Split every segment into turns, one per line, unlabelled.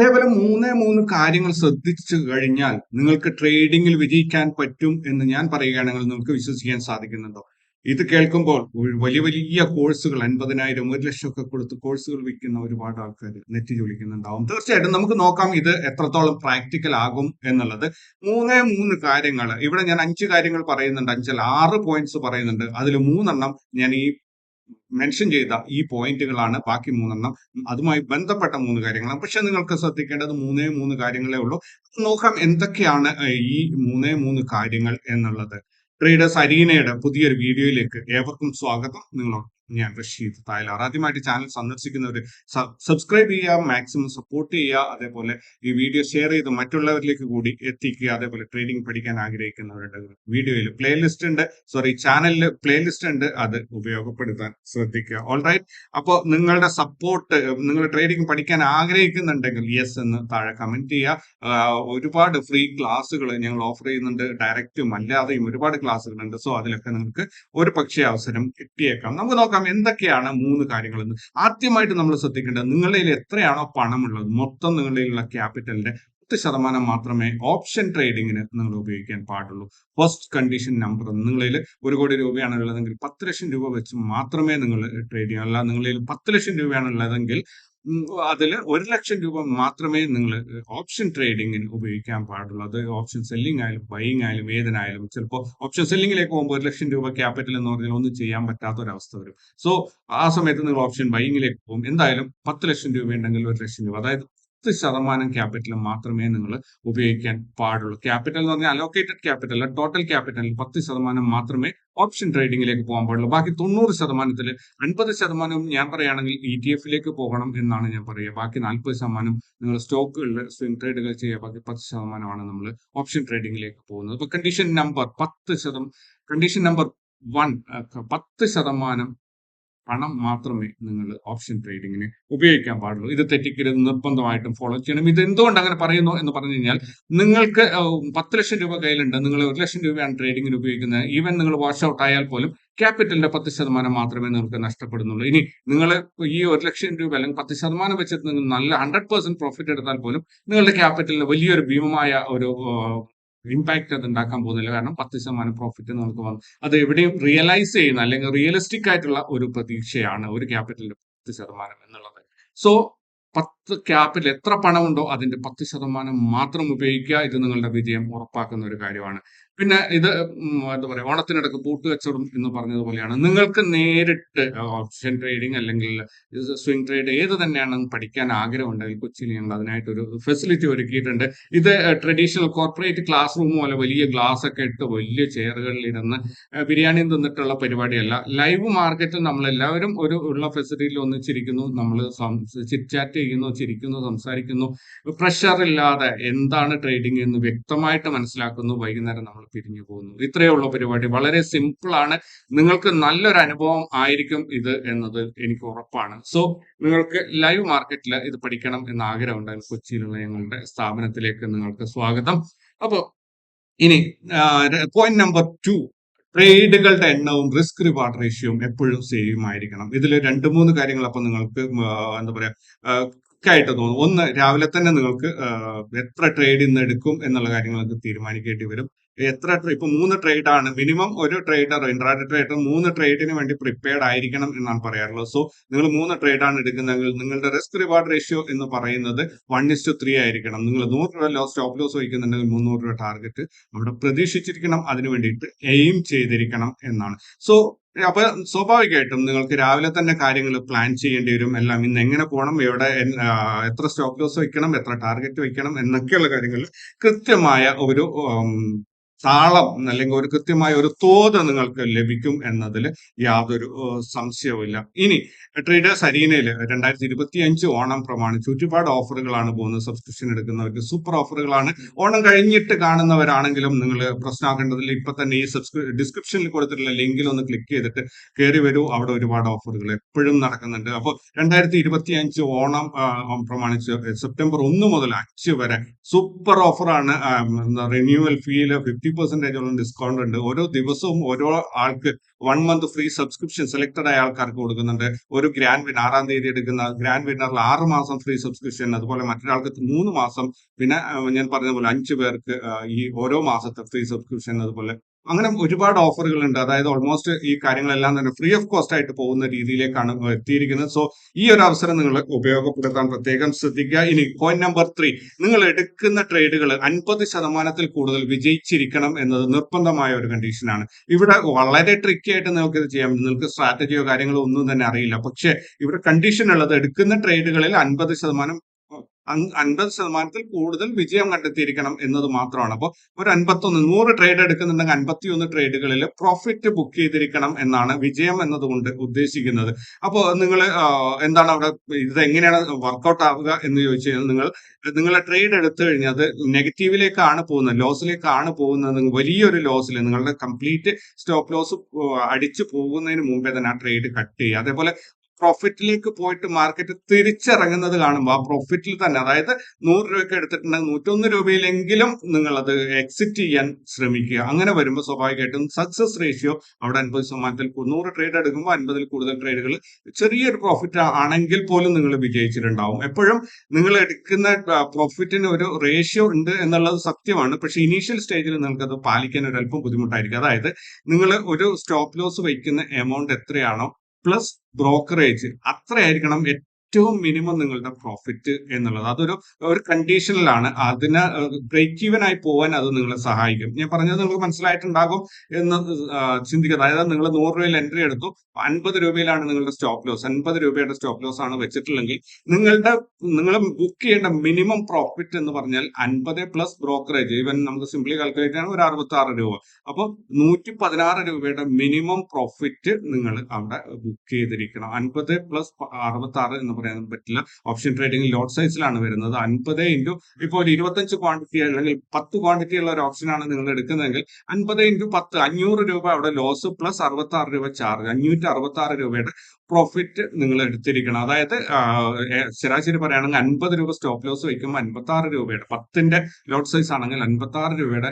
കേവലം മൂന്നേ മൂന്ന് കാര്യങ്ങൾ ശ്രദ്ധിച്ചു കഴിഞ്ഞാൽ നിങ്ങൾക്ക് ട്രേഡിംഗിൽ വിജയിക്കാൻ പറ്റും എന്ന് ഞാൻ പറയുകയാണെങ്കിൽ നിങ്ങൾക്ക് വിശ്വസിക്കാൻ സാധിക്കുന്നുണ്ടോ? ഇത് കേൾക്കുമ്പോൾ വലിയ വലിയ കോഴ്സുകൾ അൻപതിനായിരം ഒരു ലക്ഷം ഒക്കെ കൊടുത്ത് കോഴ്സുകൾ വിൽക്കുന്ന ഒരുപാട് ആൾക്കാർ നെറ്റ് ജോലിക്കുന്നുണ്ടാവും. തീർച്ചയായിട്ടും നമുക്ക് നോക്കാം ഇത് എത്രത്തോളം പ്രാക്ടിക്കൽ ആകും എന്നുള്ളത്. മൂന്നേ മൂന്ന് കാര്യങ്ങൾ ഇവിടെ ഞാൻ അഞ്ച് കാര്യങ്ങൾ പറയുന്നുണ്ട്. അഞ്ചല്ല ആറ് പോയിന്റ്സ് പറയുന്നുണ്ട്. അതിൽ മൂന്നെണ്ണം ഞാൻ ഈ മെൻഷൻ ചെയ്ത ഈ പോയിന്റുകളാണ് ബാക്കി മൂന്നെണ്ണം. അതുമായി ബന്ധപ്പെട്ട മൂന്ന് കാര്യങ്ങളാണ്. പക്ഷെ നിങ്ങൾക്ക് ശ്രദ്ധിക്കേണ്ടത് മൂന്നേ മൂന്ന് കാര്യങ്ങളേ ഉള്ളൂ. നോക്കാം എന്തൊക്കെയാണ് ഈ മൂന്നേ മൂന്ന് കാര്യങ്ങൾ എന്നുള്ളത്. ട്രേഡേഴ്സ് അരീനയുടെ പുതിയൊരു വീഡിയോയിലേക്ക് ഏവർക്കും സ്വാഗതം. നിങ്ങളോട് ഞാൻ റഷീദ് തായ്ലാർ. ആദ്യമായിട്ട് ചാനൽ സന്ദർശിക്കുന്നവർ സബ്സ്ക്രൈബ് ചെയ്യുക മാക്സിമം സപ്പോർട്ട് ചെയ്യുക അതേപോലെ ഈ വീഡിയോ ഷെയർ ചെയ്ത് മറ്റുള്ളവരിലേക്ക് കൂടി എത്തിക്കുക അതേപോലെ ട്രേഡിംഗ് പഠിക്കാൻ ആഗ്രഹിക്കുന്നവരുടെ വീഡിയോയിൽ പ്ലേലിസ്റ്റ് ഉണ്ട്. സോറി ചാനലിൽ പ്ലേലിസ്റ്റ് ഉണ്ട്. അത് ഉപയോഗപ്പെടുത്താൻ ശ്രദ്ധിക്കുക. ഓൾ റൈറ്റ് അപ്പോൾ നിങ്ങളുടെ സപ്പോർട്ട് നിങ്ങൾ ട്രേഡിംഗ് പഠിക്കാൻ ആഗ്രഹിക്കുന്നുണ്ടെങ്കിൽ യെസ് എന്ന് താഴെ കമന്റ് ചെയ്യുക. ഒരുപാട് ഫ്രീ ക്ലാസ്സുകൾ ഞങ്ങൾ ഓഫർ ചെയ്യുന്നുണ്ട്. ഡയറക്റ്റും അല്ലാതെയും ഒരുപാട് ക്ലാസ്സുകളുണ്ട് സോ അതിലൊക്കെ നിങ്ങൾക്ക് ഒരു പക്ഷേ അവസരം കിട്ടിയേക്കാം. നമുക്ക് നോക്കാം. എന്തൊക്കെയാണ് മൂന്ന് കാര്യങ്ങളെന്ന് ആദ്യമായിട്ട് നമ്മൾ ശ്രദ്ധിക്കേണ്ടത് നിങ്ങളുടെ എത്രയാണോ പണമുള്ളത് മൊത്തം നിങ്ങളുടെ കയ്യിലുള്ള ക്യാപിറ്റലിന്റെ പത്ത് ശതമാനം മാത്രമേ ഓപ്ഷൻ ട്രേഡിങ്ങിന് നിങ്ങൾ ഉപയോഗിക്കാൻ പാടുള്ളൂ. ഫസ്റ്റ് കണ്ടീഷൻ നമ്പർ നിങ്ങളിൽ ഒരു കോടി രൂപയാണ് ഉള്ളതെങ്കിൽ പത്ത് ലക്ഷം രൂപ വെച്ച് മാത്രമേ നിങ്ങൾ ട്രേഡ് ചെയ്യാൻ അല്ല നിങ്ങളിൽ പത്ത് ലക്ഷം രൂപയാണ് ഉള്ളതെങ്കിൽ അതിൽ ഒരു ലക്ഷം രൂപ മാത്രമേ നിങ്ങൾ ഓപ്ഷൻ ട്രേഡിങ്ങിന് ഉപയോഗിക്കാൻ പാടുള്ളൂ. അത് ഓപ്ഷൻ സെല്ലിംഗ് ആയാലും ബൈയിങ് ആയാലും ഏതിനായാലും ചിലപ്പോൾ ഓപ്ഷൻ സെല്ലിങ്ങിലേക്ക് പോകുമ്പോൾ ഒരു ലക്ഷം രൂപ ക്യാപിറ്റൽ എന്ന് പറഞ്ഞാൽ ഒന്നും ചെയ്യാൻ പറ്റാത്ത ഒരു അവസ്ഥ വരും. സോ ആ സമയത്ത് നിങ്ങൾ ഓപ്ഷൻ ബൈയിങ്ങിലേക്ക് പോകും. എന്തായാലും പത്ത് ലക്ഷം രൂപ ഉണ്ടെങ്കിൽ ഒരു ലക്ഷം രൂപ. അതായത് പത്ത് ശതമാനം ക്യാപിറ്റൽ മാത്രമേ നിങ്ങൾ ഉപയോഗിക്കാൻ പാടുള്ളൂ. ക്യാപിറ്റൽ എന്ന് പറഞ്ഞാൽ അലോക്കേറ്റഡ് ക്യാപിറ്റൽ ടോട്ടൽ ക്യാപിറ്റലിൽ പത്ത് ശതമാനം മാത്രമേ ഓപ്ഷൻ ട്രേഡിംഗിലേക്ക് പോകാൻ പാടുള്ളൂ. ബാക്കി തൊണ്ണൂറ് ശതമാനത്തിൽ അൻപത് ശതമാനവും ഞാൻ പറയുകയാണെങ്കിൽ ഇ ടി എഫിലേക്ക് പോകണം എന്നാണ് ഞാൻ പറയുക. ബാക്കി നാൽപ്പത് ശതമാനം നിങ്ങൾ സ്റ്റോക്കുകളിൽ സ്വിംഗ് ട്രേഡുകൾ ചെയ്യുക. ബാക്കി പത്ത് ശതമാനമാണ് നമ്മൾ ഓപ്ഷൻ ട്രേഡിംഗിലേക്ക് പോകുന്നത്. അപ്പൊ കണ്ടീഷൻ നമ്പർ പത്ത് ശതം കണ്ടീഷൻ നമ്പർ വൺ പത്ത് ശതമാനം പണം മാത്രമേ നിങ്ങൾ ഓപ്ഷൻ ട്രേഡിങ്ങിന് ഉപയോഗിക്കാൻ പാടുള്ളൂ. ഇത് തെറ്റിക്കരുത് നിർബന്ധമായിട്ടും ഫോളോ ചെയ്യണം. ഇത് എന്തുകൊണ്ട് അങ്ങനെ പറയുന്നു എന്ന് പറഞ്ഞു കഴിഞ്ഞാൽ നിങ്ങൾക്ക് പത്ത് ലക്ഷം രൂപ കയ്യിലുണ്ട്. നിങ്ങൾ ഒരു ലക്ഷം രൂപയാണ് ട്രേഡിങ്ങിന് ഉപയോഗിക്കുന്നത്. ഈവൻ നിങ്ങൾ വാഷ് ഔട്ട് ആയാൽ പോലും ക്യാപിറ്റലിന്റെ പത്ത് ശതമാനം മാത്രമേ നിങ്ങൾക്ക് നഷ്ടപ്പെടുന്നുള്ളൂ. ഇനി നിങ്ങൾ ഈ ഒരു ലക്ഷം രൂപ അല്ലെങ്കിൽ പത്ത് ശതമാനം വെച്ചിട്ട് നിങ്ങൾ നല്ല ഹൺഡ്രഡ് പെർസെന്റ് പ്രോഫിറ്റ് എടുത്താൽ പോലും നിങ്ങളുടെ ക്യാപിറ്റലിന് വലിയൊരു ഭീമമായ ഒരു ഇമ്പാക്ട് അത് ഉണ്ടാക്കാൻ പോകുന്നില്ല. കാരണം പത്ത് ശതമാനം പ്രോഫിറ്റ് നമുക്ക് വന്നു അത് എവിടെയും റിയലൈസ് ചെയ്യുന്ന അല്ലെങ്കിൽ റിയലിസ്റ്റിക് ആയിട്ടുള്ള ഒരു പ്രതീക്ഷയാണ് ഒരു ക്യാപിറ്റലിന്റെ പത്ത് ശതമാനം എന്നുള്ളത്. സോ പത്ത് ക്യാപിറ്റൽ എത്ര പണമുണ്ടോ അതിന്റെ പത്ത് ശതമാനം മാത്രം ഉപയോഗിക്കുക ഇത് നിങ്ങളുടെ വിജയം ഉറപ്പാക്കുന്ന ഒരു കാര്യമാണ്. പിന്നെ ഇത് എന്താ പറയുക ഓണത്തിനിടക്ക് പൂട്ടുകച്ചവടം എന്ന് പറഞ്ഞതുപോലെയാണ്. നിങ്ങൾക്ക് നേരിട്ട് ഓപ്ഷൻ ട്രേഡിംഗ് അല്ലെങ്കിൽ സ്വിംഗ് ട്രേഡ് ഏത് തന്നെയാണ് പഠിക്കാൻ ആഗ്രഹം ഉണ്ടെങ്കിൽ കൊച്ചിയിൽ ഞങ്ങൾ അതിനായിട്ടൊരു ഫെസിലിറ്റി ഒരുക്കിയിട്ടുണ്ട്. ഇത് ട്രഡീഷണൽ കോർപ്പറേറ്റ് ക്ലാസ് റൂം പോലെ വലിയ ഗ്ലാസ് ഒക്കെ ഇട്ട് വലിയ ചെയറുകളിൽ ഇരുന്ന് ബിരിയാണി തിന്നിട്ടുള്ള പരിപാടിയല്ല. ലൈവ് മാർക്കറ്റിൽ നമ്മളെല്ലാവരും ഒരു ഉള്ള ഫെസിലിറ്റിയിൽ ഒന്നിച്ചിരിക്കുന്നു. നമ്മൾ ചിറ്റ് ചാറ്റ് ചെയ്യുന്നു. ചിരിക്കുന്നു സംസാരിക്കുന്നു. പ്രഷർ ഇല്ലാതെ എന്താണ് ട്രേഡിംഗ് എന്ന് വ്യക്തമായിട്ട് മനസ്സിലാക്കുന്നു. വൈകുന്നേരം നമ്മൾ പിരിഞ്ഞു പോകുന്നു. ഇത്രയേ ഉള്ള പരിപാടി. വളരെ സിമ്പിളാണ് നിങ്ങൾക്ക് നല്ലൊരു അനുഭവം ആയിരിക്കും ഇത് എന്നത് എനിക്ക് ഉറപ്പാണ്. സോ നിങ്ങൾക്ക് ലൈവ് മാർക്കറ്റിൽ ഇത് പഠിക്കണം എന്ന ആഗ്രഹം ഉണ്ടായിരുന്നു കൊച്ചിയിലുള്ള ഞങ്ങളുടെ സ്ഥാപനത്തിലേക്ക് നിങ്ങൾക്ക് സ്വാഗതം. അപ്പോൾ ഇനി പോയിന്റ് നമ്പർ ടു ട്രേഡുകളുടെ എണ്ണവും റിസ്ക് റിവാർഡ് റേഷ്യവും എപ്പോഴും സെയിം ആയിരിക്കണം. ഇതിൽ രണ്ട് മൂന്ന് കാര്യങ്ങൾ അപ്പൊ നിങ്ങൾക്ക് എന്താ പറയാ ആയിട്ട് തോന്നും. ഒന്ന് രാവിലെ തന്നെ നിങ്ങൾക്ക് എത്ര ട്രേഡ് ഇന്ന് എടുക്കും എന്നുള്ള കാര്യങ്ങളൊക്കെ തീരുമാനിക്കേണ്ടി വരും. എത്ര ഇപ്പൊ മൂന്ന് ട്രേഡ് ആണ്. മിനിമം ഒരു ട്രേഡർ ഇൻട്രാഡേ ട്രേഡർ മൂന്ന് ട്രേഡിന് വേണ്ടി പ്രിപ്പയർഡ് ആയിരിക്കണം എന്നാണ് പറയാറുള്ളത്. സോ നിങ്ങൾ മൂന്ന് ട്രേഡ് ആണ് എടുക്കുന്നതെങ്കിൽ നിങ്ങളുടെ റിസ്ക് റിവാർഡ് റേഷ്യോ എന്ന് പറയുന്നത് വൺ ഇസ് ടു ത്രീ ആയിരിക്കണം. നിങ്ങൾ നൂറ് രൂപ ലോസ് സ്റ്റോപ്പ് ലോസ് വഹിക്കുന്നുണ്ടെങ്കിൽ മുന്നൂറ് രൂപ ടാർഗറ്റ് അവിടെ പ്രതീക്ഷിച്ചിരിക്കണം അതിനു വേണ്ടിയിട്ട് എയിം ചെയ്തിരിക്കണം എന്നാണ്. സോ അപ്പൊ സ്വാഭാവികമായിട്ടും നിങ്ങൾക്ക് രാവിലെ തന്നെ കാര്യങ്ങൾ പ്ലാൻ ചെയ്യേണ്ടി വരും. എല്ലാം ഇന്ന് എങ്ങനെ പോകണം എവിടെ എത്ര സ്റ്റോപ്പ് ലോസ് വെക്കണം എത്ര ടാർഗറ്റ് വെക്കണം എന്നൊക്കെയുള്ള കാര്യങ്ങൾ കൃത്യമായ ഒരു താളം അല്ലെങ്കിൽ ഒരു കൃത്യമായ ഒരു തോത് നിങ്ങൾക്ക് ലഭിക്കും എന്നതിൽ യാതൊരു സംശയവുമില്ല. ഇനി ട്രേഡേഴ്സ് അരീനയിൽ രണ്ടായിരത്തി ഇരുപത്തി അഞ്ച് ഓണം പ്രമാണിച്ച് ഒരുപാട് ഓഫറുകളാണ് പോകുന്നത്. സബ്സ്ക്രിപ്ഷൻ എടുക്കുന്നവർക്ക് സൂപ്പർ ഓഫറുകളാണ്. ഓണം കഴിഞ്ഞിട്ട് കാണുന്നവരാണെങ്കിലും നിങ്ങൾ പ്രശ്നമാക്കേണ്ടതിൽ ഇപ്പൊ തന്നെ ഈ സബ്സ്ക്രി ഡിസ്ക്രിപ്ഷനിൽ കൊടുത്തിട്ടുള്ള ലിങ്കിൽ ഒന്ന് ക്ലിക്ക് ചെയ്തിട്ട് കയറി വരൂ. അവിടെ ഒരുപാട് ഓഫറുകൾ എപ്പോഴും നടക്കുന്നുണ്ട്. അപ്പോൾ രണ്ടായിരത്തി ഇരുപത്തി അഞ്ച് ഓണം പ്രമാണിച്ച് സെപ്റ്റംബർ ഒന്ന് മുതൽ അഞ്ച് വരെ സൂപ്പർ ഓഫറാണ് റിന്യൂവൽ ഫീൽ ഫിഫ്റ്റി പെർസെന്റേജോളം ഡിസ്കൗണ്ട് ഉണ്ട്. ഓരോ ദിവസവും ഓരോ ആൾക്ക് one month free subscription selected ആയ ആൾക്കാർക്ക് കൊടുക്കുന്നുണ്ട്. ഒരു ഗ്രാൻഡ് വിൻ ആറാം തീയതി എടുക്കുന്ന ഗ്രാൻഡ് വിന്നറിൽ ആറ് മാസം ഫ്രീ സബ്സ്ക്രിപ്ഷൻ അതുപോലെ മറ്റൊരാൾക്ക് മൂന്ന് മാസം പിന്നെ ഞാൻ പറഞ്ഞ പോലെ അഞ്ച് പേർക്ക് ഈ ഓരോ മാസത്തെ ഫ്രീ സബ്സ്ക്രിപ്ഷൻ അതുപോലെ അങ്ങനെ ഒരുപാട് ഓഫറുകൾ ഉണ്ട് അതായത് ഓൾമോസ്റ്റ് ഈ കാര്യങ്ങളെല്ലാം തന്നെ ഫ്രീ ഓഫ് കോസ്റ്റ് ആയിട്ട് പോകുന്ന രീതിയിലേക്കാണ് എത്തിയിരിക്കുന്നത്. സോ ഈ ഒരു അവസരം നിങ്ങൾ ഉപയോഗപ്പെടുത്താൻ പ്രത്യേകം ശ്രദ്ധിക്കുക. ഇനി പോയിന്റ് നമ്പർ ത്രീ നിങ്ങൾ എടുക്കുന്ന ട്രേഡുകൾ അൻപത് ശതമാനത്തിൽ കൂടുതൽ വിജയിച്ചിരിക്കണം എന്നത് നിർബന്ധമായ ഒരു കണ്ടീഷനാണ് ഇവിടെ വളരെ ട്രിക്കി ആയിട്ട് നിങ്ങൾക്ക് ഇത് ചെയ്യാം. നിങ്ങൾക്ക് സ്ട്രാറ്റജിയോ കാര്യങ്ങളോ ഒന്നും തന്നെ അറിയില്ല. പക്ഷേ ഇവിടെ കണ്ടീഷൻ ഉള്ളത് എടുക്കുന്ന ട്രേഡുകളിൽ അൻപത് ശതമാനം അൻപത് ശതമാനത്തിൽ കൂടുതൽ വിജയം കണ്ടെത്തിയിരിക്കണം എന്നത് മാത്രമാണ്. അപ്പോൾ ഒരു അൻപത്തൊന്ന് നൂറ് ട്രേഡ് എടുക്കുന്നുണ്ടെങ്കിൽ അൻപത്തിയൊന്ന് ട്രേഡുകളിൽ പ്രോഫിറ്റ് ബുക്ക് ചെയ്തിരിക്കണം എന്നാണ് വിജയം എന്നതുകൊണ്ട് ഉദ്ദേശിക്കുന്നത്. അപ്പോൾ നിങ്ങൾ എന്താണ് അവിടെ ഇത് എങ്ങനെയാണ് വർക്കൗട്ട് ആവുക എന്ന് ചോദിച്ചു കഴിഞ്ഞാൽ നിങ്ങൾ നിങ്ങളെ ട്രേഡ് എടുത്തു കഴിഞ്ഞാൽ അത് നെഗറ്റീവിലേക്കാണ് പോകുന്നത്. ലോസിലേക്കാണ് പോകുന്നത്. വലിയൊരു ലോസിൽ നിങ്ങളുടെ കംപ്ലീറ്റ് സ്റ്റോപ്പ് ലോസ് അടിച്ചു പോകുന്നതിന് മുമ്പേ തന്നെ ആ ട്രേഡ് കട്ട് ചെയ്യുക. അതേപോലെ പ്രോഫിറ്റിലേക്ക് പോയിട്ട് മാർക്കറ്റ് തിരിച്ചിറങ്ങുന്നത് കാണുമ്പോൾ ആ പ്രോഫിറ്റിൽ തന്നെ അതായത് നൂറ് രൂപയ്ക്ക് എടുത്തിട്ടുണ്ടെങ്കിൽ നൂറ്റൊന്ന് രൂപയിലെങ്കിലും നിങ്ങൾ അത് എക്സിറ്റ് ചെയ്യാൻ ശ്രമിക്കുക. അങ്ങനെ വരുമ്പോൾ സ്വാഭാവികമായിട്ടും സക്സസ് റേഷ്യോ അവിടെ അൻപത് ശതമാനത്തിൽ നൂറ് ട്രേഡ് എടുക്കുമ്പോൾ അൻപതിൽ കൂടുതൽ ട്രേഡുകൾ ചെറിയൊരു പ്രോഫിറ്റ് ആണെങ്കിൽ പോലും നിങ്ങൾ വിജയിച്ചിട്ടുണ്ടാവും. എപ്പോഴും നിങ്ങൾ എടുക്കുന്ന പ്രോഫിറ്റിന് ഒരു റേഷ്യോ ഉണ്ട് എന്നുള്ളത് സത്യമാണ്. പക്ഷെ ഇനീഷ്യൽ സ്റ്റേജിൽ നിങ്ങൾക്ക് അത് പാലിക്കാൻ ഒരു അല്പം ബുദ്ധിമുട്ടായിരിക്കും. അതായത് നിങ്ങൾ ഒരു സ്റ്റോപ്പ് ലോസ് വയ്ക്കുന്ന എമൗണ്ട് എത്രയാണോ പ്ലസ് ബ്രോക്കറേജ് അത്രയായിരിക്കണം ഏറ്റവും മിനിമം നിങ്ങളുടെ പ്രോഫിറ്റ് എന്നുള്ളത്. അതൊരു ഒരു കണ്ടീഷനിലാണ് അതിന് ബ്രേക്ക് ഈവൻ ആയി പോവാൻ അത് നിങ്ങളെ സഹായിക്കും. ഞാൻ പറഞ്ഞത് നിങ്ങൾക്ക് മനസ്സിലായിട്ടുണ്ടാകും എന്ന് ചിന്തിക്കുക. അതായത് നിങ്ങൾ നൂറ് രൂപയിൽ എൻട്രി എടുത്തു അൻപത് രൂപയിലാണ് നിങ്ങളുടെ സ്റ്റോപ്പ് ലോസ് അൻപത് രൂപയുടെ സ്റ്റോപ്പ് ലോസ് ആണ് വെച്ചിട്ടുള്ളെങ്കിൽ നിങ്ങളുടെ നിങ്ങൾ ബുക്ക് ചെയ്യേണ്ട മിനിമം പ്രോഫിറ്റ് എന്ന് പറഞ്ഞാൽ അൻപത് പ്ലസ് ബ്രോക്കറേജ് ഈവൻ നമുക്ക് സിംപ്ലി കാൽക്കുലേറ്റ് ചെയ്യണം ഒരു അറുപത്തി ആറ് രൂപ. അപ്പോൾ നൂറ്റി പതിനാറ് രൂപയുടെ മിനിമം പ്രോഫിറ്റ് നിങ്ങൾ അവിടെ ബുക്ക് ചെയ്തിരിക്കണം. അൻപത് പ്ലസ് അറുപത്തി ആറ് എന്ന് പറയാൻ പറ്റില്ല. ഓപ്ഷൻ ട്രേഡിംഗ് ലോട്ട് സൈസിലാണ് വരുന്നത്. അൻപത് ഇന്റു ഇപ്പോൾ ഒരു ഇരുപത്തഞ്ച് ക്വാണ്ടിറ്റി അല്ലെങ്കിൽ പത്ത് ക്വാണ്ടിറ്റി ഉള്ള ഒരു ഓപ്ഷനാണ് നിങ്ങൾ എടുക്കുന്നതെങ്കിൽ അൻപത് ഇന്റു പത്ത് അഞ്ഞൂറ് രൂപ അവിടെ ലോസ് പ്ലസ് അറുപത്തി ആറ് രൂപ ചാർജ് അഞ്ഞൂറ്റി അറുപത്തി ആറ് രൂപയുടെ പ്രോഫിറ്റ് നിങ്ങൾ എടുത്തിരിക്കണം. അതായത് ശരാശരി പറയുകയാണെങ്കിൽ അൻപത് രൂപ സ്റ്റോപ്പ് ലോസ് വയ്ക്കുമ്പോൾ അൻപത്തി ആറ് രൂപയുടെ പത്തിന്റെ ലോട്ട് സൈസ് ആണെങ്കിൽ അൻപത്തി ആറ് രൂപയുടെ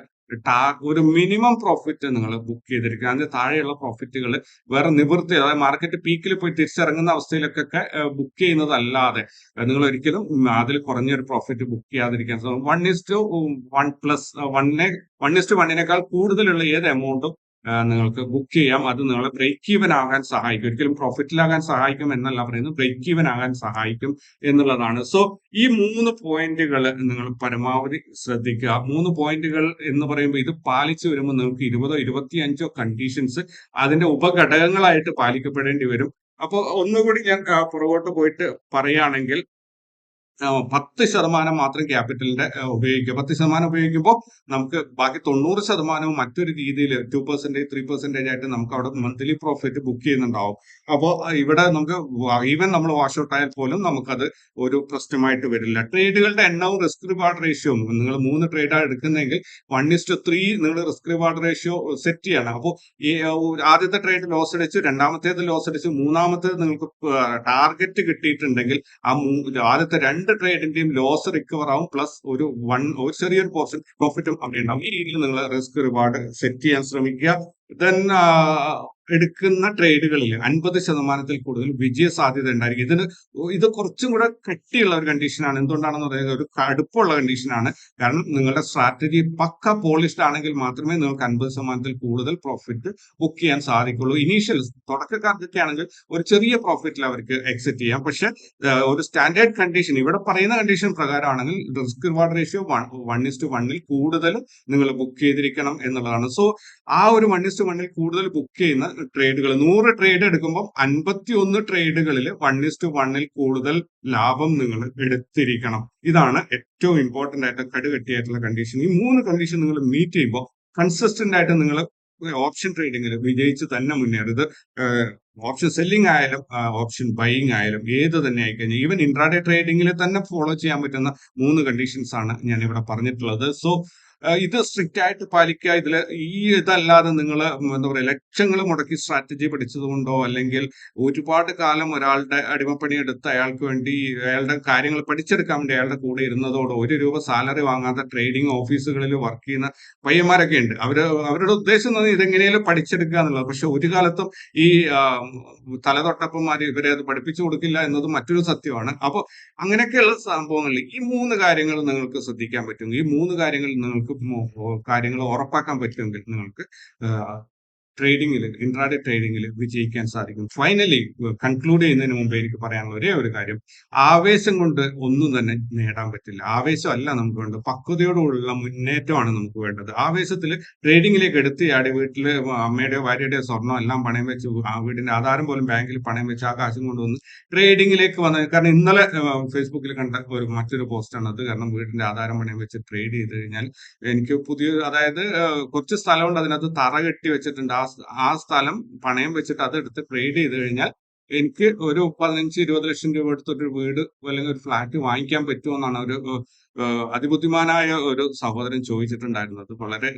ഒരു മിനിമം പ്രോഫിറ്റ് നിങ്ങൾ ബുക്ക് ചെയ്തിരിക്കുക. അതിന് താഴെയുള്ള പ്രോഫിറ്റുകൾ വേറെ നിവൃത്തി അതായത് മാർക്കറ്റ് പീക്കിൽ പോയി തിരിച്ചിറങ്ങുന്ന അവസ്ഥയിലൊക്കെ ബുക്ക് ചെയ്യുന്നതല്ലാതെ നിങ്ങൾ ഒരിക്കലും അതിൽ കുറഞ്ഞൊരു പ്രോഫിറ്റ് ബുക്ക് ചെയ്യാതിരിക്കാൻ one is two one plus വണ്ണിനെ one is to വണ്ണിനേക്കാൾ കൂടുതലുള്ള ഏത് എമൗണ്ടും നിങ്ങൾക്ക് ബുക്ക് ചെയ്യാം. അത് നിങ്ങളെ ബ്രേക്ക് ഈവൻ ആകാൻ സഹായിക്കും. ഒരിക്കലും പ്രോഫിറ്റിലാകാൻ സഹായിക്കും എന്നല്ല പറയുന്നത്. ബ്രേക്ക് ഈവൻ ആകാൻ സഹായിക്കും എന്നുള്ളതാണ്. സോ ഈ മൂന്ന് പോയിന്റുകൾ നിങ്ങൾ പരമാവധി ശ്രദ്ധിക്കുക. മൂന്ന് പോയിന്റുകൾ എന്ന് പറയുമ്പോൾ ഇത് പാലിച്ചു വരുമ്പോൾ നിങ്ങൾക്ക് ഇരുപതോ ഇരുപത്തിയഞ്ചോ കണ്ടീഷൻസ് അതിന്റെ ഉപഘടകങ്ങളായിട്ട് പാലിക്കപ്പെടേണ്ടി വരും. അപ്പോൾ ഒന്നുകൂടി ഞാൻ പുറകോട്ട് പോയിട്ട് പറയുകയാണെങ്കിൽ പത്ത് ശതമാനം മാത്രം ക്യാപിറ്റലിന്റെ ഉപയോഗിക്കുക. പത്ത് ശതമാനം ഉപയോഗിക്കുമ്പോൾ നമുക്ക് ബാക്കി തൊണ്ണൂറ് ശതമാനവും മറ്റൊരു രീതിയിൽ ടു പെർസെന്റേജ് ത്രീ പെർസെന്റേജ് ആയിട്ട് നമുക്ക് അവിടെ മന്ത്ലി പ്രോഫിറ്റ് ബുക്ക് ചെയ്യുന്നുണ്ടാവും. അപ്പോൾ ഇവിടെ നമുക്ക് ഈവൻ നമ്മൾ വാഷ് ഔട്ട് ആയാൽ പോലും നമുക്കത് ഒരു പ്രശ്നമായിട്ട് വരില്ല. ട്രേഡുകളുടെ എണ്ണവും റിസ്ക് റിവാർഡ് റേഷ്യോവും നിങ്ങൾ മൂന്ന് ട്രേഡാണ് എടുക്കുന്നതെങ്കിൽ വൺ ഇസ് ടു ത്രീ നിങ്ങൾ റിസ്ക് റിവാർഡ് റേഷ്യോ സെറ്റ് ചെയ്യണം. അപ്പോൾ ഈ ആദ്യത്തെ ട്രേഡ് ലോസ് അടിച്ചു രണ്ടാമത്തേത് ലോസ് അടിച്ചു മൂന്നാമത്തേത് നിങ്ങൾക്ക് ടാർഗറ്റ് കിട്ടിയിട്ടുണ്ടെങ്കിൽ ആ ആദ്യത്തെ രണ്ട് ട്രേഡിന്റെയും ലോസ് റിക്കവർ ആവും. പ്ലസ് ഒരു വൺ ഒരു ചെറിയൊരു പോർഷൻ പ്രോഫിറ്റും അവിടെ ഉണ്ടാവും. ഈ രീതിയിൽ നിങ്ങൾ റിസ്ക് റിവാർഡ് സെറ്റ് ചെയ്യാൻ ശ്രമിക്കുക. ദെൻ എടുക്കുന്ന ട്രേഡുകളിൽ അൻപത് ശതമാനത്തിൽ കൂടുതൽ വിജയ സാധ്യത ഉണ്ടായിരിക്കും. ഇതിന് ഇത് കുറച്ചും കൂടെ കട്ടിയുള്ള ഒരു കണ്ടീഷനാണ് എന്തുകൊണ്ടാണെന്ന് പറയുന്നത് ഒരു കടുപ്പുള്ള കണ്ടീഷനാണ് കാരണം നിങ്ങളുടെ സ്ട്രാറ്റജി പക്ക പോളിഷ്ഡ് ആണെങ്കിൽ മാത്രമേ നിങ്ങൾക്ക് അൻപത് ശതമാനത്തിൽ കൂടുതൽ പ്രോഫിറ്റ് ബുക്ക് ചെയ്യാൻ സാധിക്കുള്ളൂ. ഇനീഷ്യൽ തുടക്കക്കാർക്കൊക്കെ ആണെങ്കിൽ ഒരു ചെറിയ പ്രോഫിറ്റിൽ അവർക്ക് എക്സിറ്റ് ചെയ്യാം. പക്ഷെ ഒരു സ്റ്റാൻഡേർഡ് കണ്ടീഷൻ ഇവിടെ പറയുന്ന condition പ്രകാരമാണെങ്കിൽ risk reward ratio one one two വണ്ണിൽ കൂടുതൽ നിങ്ങൾ ബുക്ക് ചെയ്തിരിക്കണം എന്നുള്ളതാണ്. സോ ആ ഒരു വൺ ഇസ് ടു വണ്ണിൽ കൂടുതൽ ബുക്ക് ചെയ്യുന്ന ട്രേഡുകൾ നൂറ് ട്രേഡ് എടുക്കുമ്പോൾ അൻപത്തി ഒന്ന് ട്രേഡുകളിൽ വൺ ഇസ് ടു വണ്ണിൽ കൂടുതൽ ലാഭം നിങ്ങൾ എടുത്തിരിക്കണം. ഇതാണ് ഏറ്റവും ഇമ്പോർട്ടന്റ് ആയിട്ട് കടുകെട്ടിയായിട്ടുള്ള കണ്ടീഷൻ ഈ മൂന്ന് കണ്ടീഷൻ നിങ്ങൾ മീറ്റ് ചെയ്യുമ്പോൾ കൺസിസ്റ്റന്റ് ആയിട്ട് നിങ്ങൾ ഓപ്ഷൻ ട്രേഡിങ്ങിൽ വിജയിച്ച് തന്നെ മുന്നേറിയത് ഓപ്ഷൻ സെല്ലിംഗ് ആയാലും ഓപ്ഷൻ ബൈയിങ് ആയാലും ഏത് തന്നെ ആയിക്കഴിഞ്ഞാൽ ഈവൻ ഇൻട്രാഡേ ട്രേഡിങ്ങിൽ തന്നെ ഫോളോ ചെയ്യാൻ പറ്റുന്ന മൂന്ന് കണ്ടീഷൻസ് ആണ് ഞാൻ ഇവിടെ പറഞ്ഞിട്ടുള്ളത്. സോ ഇത് സ്ട്രിക്റ്റ് ആയിട്ട് പാലിക്കുക. ഇതിൽ ഈ ഇതല്ലാതെ നിങ്ങൾ എന്താ പറയുക ലക്ഷങ്ങൾ മുടക്കി സ്ട്രാറ്റജി പഠിച്ചതുകൊണ്ടോ അല്ലെങ്കിൽ ഒരുപാട് കാലം ഒരാളുടെ അടിമപ്പണി എടുത്ത് അയാൾക്ക് വേണ്ടി അയാളുടെ കാര്യങ്ങൾ പഠിച്ചെടുക്കാൻ വേണ്ടി അയാളുടെ കൂടെ ഇരുന്നതോടെ ഒരു രൂപ സാലറി വാങ്ങാത്ത ട്രേഡിംഗ് ഓഫീസുകളിൽ വർക്ക് ചെയ്യുന്ന പയ്യന്മാരൊക്കെ ഉണ്ട്. അവർ അവരുടെ ഉദ്ദേശം എന്ന് ഇതെങ്ങനെയാലും ഇതെങ്ങനെയും പഠിച്ചെടുക്കുക എന്നുള്ളത്. പക്ഷെ ഒരു കാലത്തും ഈ തലതൊട്ടപ്പന്മാർ ഇവരെ അത് പഠിപ്പിച്ചു കൊടുക്കില്ല എന്നത് മറ്റൊരു സത്യമാണ്. അപ്പോൾ അങ്ങനെയൊക്കെയുള്ള സംഭവങ്ങളിൽ ഈ മൂന്ന് കാര്യങ്ങൾ നിങ്ങൾക്ക് ശ്രദ്ധിക്കാൻ പറ്റും. ഈ മൂന്ന് കാര്യങ്ങൾ നിങ്ങൾക്ക് മു- കാര്യങ്ങൾ ഉറപ്പാക്കാൻ പറ്റുമെങ്കിൽ നിങ്ങൾക്ക് ട്രേഡിങ്ങിൽ ഇൻട്രാഡേ ട്രേഡിങ്ങിൽ വിജയിക്കാൻ സാധിക്കും. ഫൈനലി കൺക്ലൂഡ് ചെയ്യുന്നതിന് മുമ്പ് എനിക്ക് പറയാനുള്ള ഒരേ ഒരു കാര്യം. ആവേശം കൊണ്ട് ഒന്നും തന്നെ നേടാൻ പറ്റില്ല. ആവേശമല്ല നമുക്ക് വേണ്ടത്. പക്വതയോടുള്ള മുന്നേറ്റമാണ് നമുക്ക് വേണ്ടത്. ആവേശത്തിൽ ട്രേഡിങ്ങിലേക്ക് എടുത്ത് ചാടി വീട്ടിൽ അമ്മയുടെയോ ഭാര്യയുടെയോ സ്വർണം എല്ലാം പണയം വെച്ച് വീടിന്റെ ആധാരം പോലും ബാങ്കിൽ പണയം വെച്ച് ആ കാശും കൊണ്ടുവന്ന് ട്രേഡിങ്ങിലേക്ക് വന്ന കാരണം ഇന്നലെ ഫേസ്ബുക്കിൽ കണ്ട ഒരു മറ്റൊരു പോസ്റ്റാണ് അത്. കാരണം വീടിന്റെ ആധാരം പണയം വെച്ച് ട്രേഡ് ചെയ്ത് കഴിഞ്ഞാൽ എനിക്ക് പുതിയ അതായത് കുറച്ച് സ്ഥലമുണ്ട് അതിനകത്ത് തറ കെട്ടി വെച്ചിട്ടുണ്ട്. ആ സ്ഥലം പണയം വെച്ചിട്ട് അത് എടുത്ത് ട്രേഡ് ചെയ്ത് കഴിഞ്ഞാൽ എനിക്ക് ഒരു പതിനഞ്ച് ഇരുപത് ലക്ഷം രൂപ എടുത്തൊരു വീട് അല്ലെങ്കിൽ ഒരു ഫ്ലാറ്റ് വാങ്ങിക്കാൻ പറ്റുമെന്നാണ് ഒരു ആ, അതിബുദ്ധിമാനായ ഒരു സഹോദരൻ ചോദിച്ചിട്ടുണ്ടായിരുന്നത് വളരെ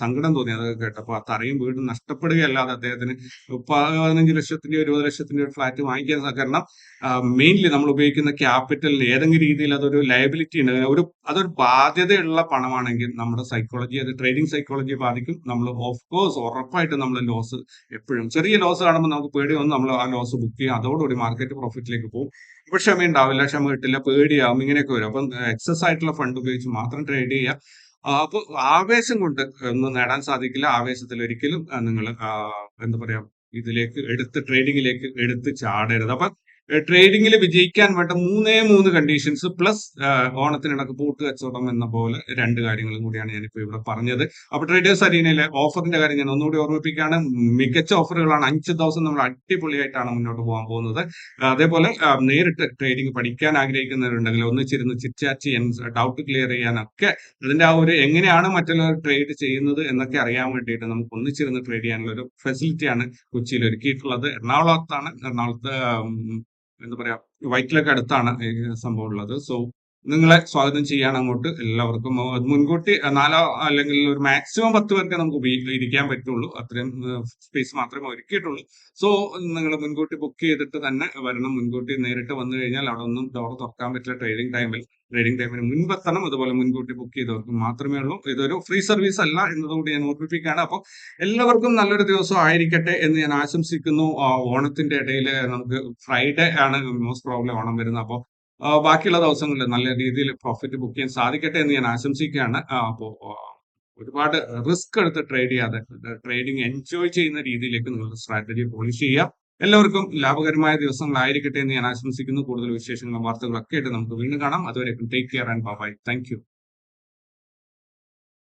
സങ്കടം തോന്നി. അത് കേട്ടപ്പോൾ ആ തറയും വീടും നഷ്ടപ്പെടുകയല്ലാതെ അദ്ദേഹത്തിന് പതിനഞ്ച് ലക്ഷത്തിന്റെ ഇരുപത് ലക്ഷത്തിന്റെ ഒരു ഫ്ലാറ്റ് വാങ്ങിക്കാൻ കാരണം മെയിൻലി നമ്മൾ ഉപയോഗിക്കുന്ന ക്യാപിറ്റലിന് ഏതെങ്കിലും രീതിയിൽ അതൊരു ലയബിലിറ്റി ഉണ്ട്. ഒരു അതൊരു ബാധ്യതയുള്ള പണമാണെങ്കിൽ നമ്മുടെ സൈക്കോളജി അത് ട്രേഡിംഗ് സൈക്കോളജിയെ ബാധിക്കും. നമ്മൾ ഓഫ് കോഴ്സ് ഉറപ്പായിട്ട് നമ്മൾ ലോസ് എപ്പോഴും ചെറിയ ലോസ് കാണുമ്പോൾ നമുക്ക് പേടി വന്ന് നമ്മൾ ആ ലോസ് ബുക്ക് ചെയ്യും. അതോടുകൂടി മാർക്കറ്റ് പ്രോഫിറ്റിലേക്ക് പോകും. ഇപ്പൊ ക്ഷമ ഉണ്ടാവില്ല ക്ഷമ കിട്ടില്ല പേടിയാവും ഇങ്ങനെയൊക്കെ വരും. അപ്പം എക്സസ് ആയിട്ടുള്ള ഫണ്ട് ഉപയോഗിച്ച് മാത്രം ട്രേഡ് ചെയ്യുക അപ്പോൾ അപ്പൊ ആവേശം കൊണ്ട് ഒന്നും നേടാൻ സാധിക്കില്ല. ആവേശത്തിൽ ഒരിക്കലും നിങ്ങൾ എന്താ പറയാ ഇതിലേക്ക് എടുത്ത് ട്രേഡിങ്ങിലേക്ക് എടുത്ത് ചാടരുത്. അപ്പൊ ട്രേഡിങ്ങിൽ വിജയിക്കാൻ വേണ്ട മൂന്നേ മൂന്ന് കണ്ടീഷൻസ് പ്ലസ് ഓണത്തിനിടക്ക് പൂട്ട് കച്ചവടം എന്ന പോലെ രണ്ട് കാര്യങ്ങളും കൂടിയാണ് ഞാനിപ്പോൾ ഇവിടെ പറഞ്ഞത്. അപ്പോൾ ട്രേഡേഴ്സ് അരീനയിലെ ഓഫറിന്റെ കാര്യം ഞാൻ ഒന്നുകൂടി ഓർമ്മിപ്പിക്കുകയാണ്. മികച്ച ഓഫറുകളാണ് അഞ്ച് ദിവസം നമ്മൾ അടിപൊളിയായിട്ടാണ് മുന്നോട്ട് പോകാൻ പോകുന്നത്. അതേപോലെ നേരിട്ട് ട്രേഡിംഗ് പഠിക്കാൻ ആഗ്രഹിക്കുന്നവരുണ്ടെങ്കിൽ ഒന്നിച്ചിരുന്ന് ചെയ്യാൻ ഡൗട്ട് ക്ലിയർ ചെയ്യാനൊക്കെ അതിന്റെ ആ ഒരു എങ്ങനെയാണ് മറ്റുള്ളവർ ട്രേഡ് ചെയ്യുന്നത് എന്നൊക്കെ അറിയാൻ വേണ്ടിയിട്ട് നമുക്ക് ഒന്നിച്ചിരുന്ന് ട്രേഡ് ചെയ്യാനുള്ള ഒരു ഫെസിലിറ്റിയാണ് കൊച്ചിയിൽ ഒരുക്കിയിട്ടുള്ളത്. എറണാകുളത്താണ്. എറണാകുളത്ത് എന്താ പറയാ വൈറ്റിലൊക്കെ അടുത്താണ് സംഭവം ഉള്ളത്. സോ നിങ്ങളെ സ്വാഗതം ചെയ്യാൻ അങ്ങോട്ട് എല്ലാവർക്കും. മുൻകൂട്ടി നാലോ അല്ലെങ്കിൽ ഒരു മാക്സിമം പത്ത് പേർക്ക് നമുക്ക് ഉപയോഗിക്കാൻ പറ്റുള്ളൂ. അത്രയും സ്പേസ് മാത്രമേ ഒരുക്കിയിട്ടുള്ളൂ. സോ നിങ്ങൾ മുൻകൂട്ടി ബുക്ക് ചെയ്തിട്ട് തന്നെ വരണം. മുൻകൂട്ടി നേരിട്ട് വന്നു കഴിഞ്ഞാൽ അവിടെ ഒന്നും ഡോർ തുറക്കാൻ പറ്റില്ല ട്രേഡിംഗ് ടൈമിൽ ട്രേഡിംഗ് ടൈമിന് മുൻപെത്തണം അതുപോലെ മുൻകൂട്ടി ബുക്ക് ചെയ്തവർക്ക് മാത്രമേ ഉള്ളൂ. ഇതൊരു ഫ്രീ സർവീസ് അല്ല എന്നതുകൂടി ഞാൻ ഓർമ്മിപ്പിക്കുകയാണ്. അപ്പോൾ എല്ലാവർക്കും നല്ലൊരു ദിവസം ആയിരിക്കട്ടെ എന്ന് ഞാൻ ആശംസിക്കുന്നു. ഓണത്തിന്റെ ഇടയിൽ നമുക്ക് ഫ്രൈഡേ ആണ് മോസ്റ്റ് പ്രോബ്ലം ഓണം വരുന്നത്. അപ്പോൾ ബാക്കിയുള്ള ദിവസങ്ങളിൽ നല്ല രീതിയിൽ പ്രോഫിറ്റ് ബുക്ക് ചെയ്യാൻ സാധിക്കട്ടെ എന്ന് ഞാൻ ആശംസിക്കുകയാണ്. അപ്പോൾ ഒരുപാട് റിസ്ക് എടുത്ത് ട്രേഡ് ചെയ്യാതെ ട്രേഡിംഗ് എൻജോയ് ചെയ്യുന്ന രീതിയിലേക്ക് നിങ്ങളുടെ സ്ട്രാറ്റജി പോളിഷ് ചെയ്യുക എല്ലാവർക്കും ലാഭകരമായ ദിവസങ്ങളായിരിക്കട്ടെ എന്ന് ഞാൻ ആശംസിക്കുന്നു. കൂടുതൽ വിശേഷങ്ങളും വാർത്തകളൊക്കെ ആയിട്ട് നമുക്ക് വീണ്ടും കാണാം. അതുവരെ take care and bye thank you